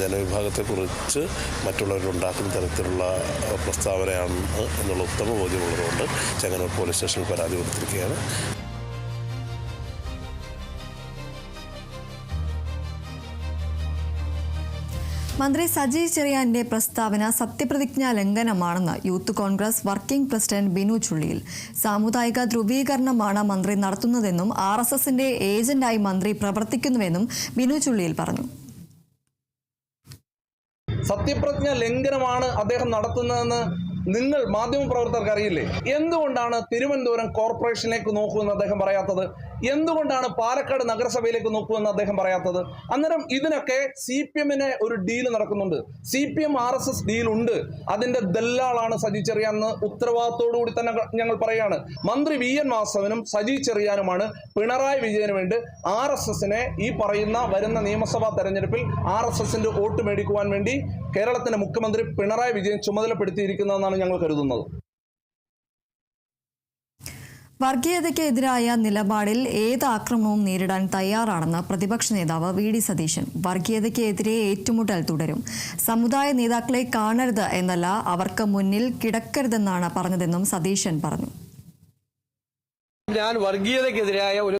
ജനവിഭാഗത്തെക്കുറിച്ച് മറ്റുള്ളവരുണ്ടാക്കുന്ന തരത്തിലുള്ള പ്രസ്താവനയാണ് എന്നുള്ള ഉത്തമ ബോധ്യമുള്ളതുകൊണ്ട് ചെങ്ങന്നൂർ പോലീസ് സ്റ്റേഷനിൽ പരാതി കൊടുത്തിരിക്കുകയാണ്. മന്ത്രി സജി ചെറിയാന്റെ പ്രസ്താവന സത്യപ്രതിജ്ഞാ ലംഘനമാണെന്ന് youth Congress working president Binu Chulliyil. സാമുദായിക ധ്രുവീകരണമാണ് മന്ത്രി നടത്തുന്നതെന്നും ആർ എസ് എസിന്റെ ഏജന്റായി മന്ത്രി പ്രവർത്തിക്കുന്നുവെന്നും ബിനു ചുള്ളിയിൽ പറഞ്ഞു. സത്യപ്രതിജ്ഞ ലംഘനമാണ് അദ്ദേഹം നടത്തുന്നതെന്ന് നിങ്ങൾ മാധ്യമപ്രവർത്തകർക്ക് അറിയില്ലേ? എന്തുകൊണ്ടാണ് തിരുവനന്തപുരം കോർപ്പറേഷനിലേക്ക് നോക്കുമെന്ന് അദ്ദേഹം പറയാത്തത്? എന്തുകൊണ്ടാണ് പാലക്കാട് നഗരസഭയിലേക്ക് നോക്കുമെന്ന് അദ്ദേഹം പറയാത്തത്? അന്നേരം ഇതിനൊക്കെ സി പി എമ്മിന് ഒരു ഡീൽ നടക്കുന്നുണ്ട്. C P M R S S ഡീലുണ്ട് അതിന്റെ ദല്ലാളാണ് സജി ചെറിയാന്ന് ഉത്തരവാദിത്തോടുകൂടി തന്നെ ഞങ്ങൾ പറയാണ്. മന്ത്രി വി എൻ വാസവനും സജി ചെറിയാനുമാണ് പിണറായി വിജയന് വേണ്ടി ആർ എസ് എസിനെ ഈ പറയുന്ന വരുന്ന നിയമസഭാ തെരഞ്ഞെടുപ്പിൽ ആർ എസ് എസിന്റെ വോട്ട് മേടിക്കുവാൻ വേണ്ടി കേരളത്തിന്റെ മുഖ്യമന്ത്രി പിണറായി വിജയൻ ചുമതലപ്പെടുത്തിയിരിക്കുന്നതെന്നാണ് ഞങ്ങൾ കരുതുന്നത്. വർഗീയതയ്ക്കെതിരായ നിലപാടിൽ ഏത് ആക്രമണവും നേരിടാൻ തയ്യാറാണെന്ന് പ്രതിപക്ഷ നേതാവ് വി ഡി സതീശൻ. വർഗീയതയ്ക്കെതിരെ ഏറ്റുമുട്ടൽ തുടരും. സമുദായ നേതാക്കളെ കാണരുത് എന്നല്ല അവർക്ക് മുന്നിൽ കിടക്കരുതെന്നാണ് പറഞ്ഞതെന്നും സതീശൻ പറഞ്ഞു. ഞാൻ വർഗീയതയ്ക്കെതിരായ ഒരു